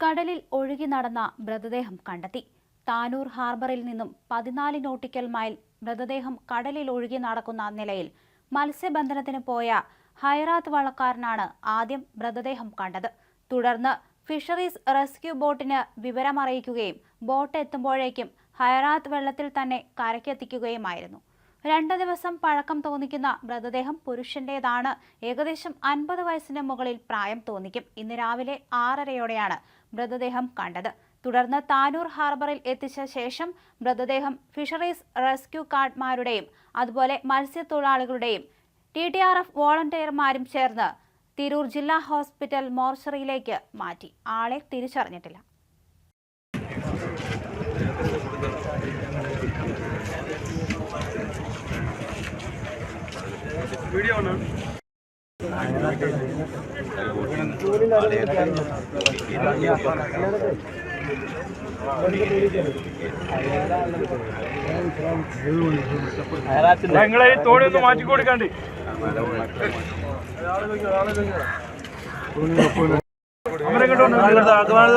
കടലിൽ ഒഴുകി നടന്ന മൃതദേഹം കണ്ടെത്തി. താനൂർ ഹാർബറിൽ നിന്നും പതിനാല് നോട്ടിക്കൽ മൈൽ മൃതദേഹം കടലിൽ ഒഴുകി നടക്കുന്ന നിലയിൽ മത്സ്യബന്ധനത്തിന് പോയ ഹൈറാത്ത് വള്ളക്കാരനാണ് ആദ്യം മൃതദേഹം കണ്ടത്. തുടർന്ന് ഫിഷറീസ് റെസ്ക്യൂ ബോട്ടിന് വിവരമറിയിക്കുകയും ബോട്ട് എത്തുമ്പോഴേക്കും ഹൈറാത്ത് വെള്ളത്തിൽ തന്നെ കരയ്ക്കെത്തിക്കുകയുമായിരുന്നു. രണ്ട് ദിവസം പഴക്കം തോന്നിക്കുന്ന മൃതദേഹം പുരുഷന്റേതാണ്. ഏകദേശം അൻപത് വയസ്സിന് മുകളിൽ പ്രായം തോന്നിക്കും. ഇന്ന് രാവിലെ ആറരയോടെയാണ് മൃതദേഹം കണ്ടത്. തുടർന്ന് താനൂർ ഹാർബറിൽ എത്തിച്ച ശേഷം മൃതദേഹം ഫിഷറീസ് റെസ്ക്യൂ കാർഡ്മാരുടെയും അതുപോലെ മത്സ്യത്തൊഴിലാളികളുടെയും ടി ടി ആർ എഫ് വോളണ്ടിയർമാരും ചേർന്ന് തിരൂർ ജില്ലാ ഹോസ്പിറ്റൽ മോർച്ചറിയിലേക്ക് മാറ്റി. ആളെ തിരിച്ചറിഞ്ഞിട്ടില്ല. നിങ്ങളെ ഈ തോണി ഒന്ന് മാറ്റി കൊടുക്കാണ്ട്. അങ്ങനെ വന്നോ.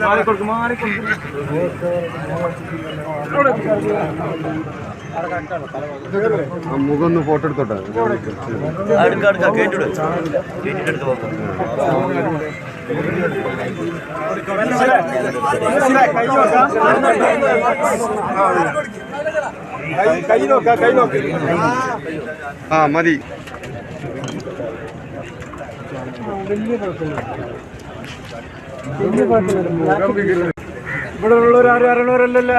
മാറിക്കൊടുക്കും മാറിക്കൊടുക്കും മുഖം ഒന്ന് ഫോട്ടോ എടുത്തോട്ടെ നോക്കാം കൈ നോക്ക കൈ നോക്ക് ആ മതി. ഇവിടെ ഉള്ളവർ ആരും അറിയണവരല്ലല്ലോ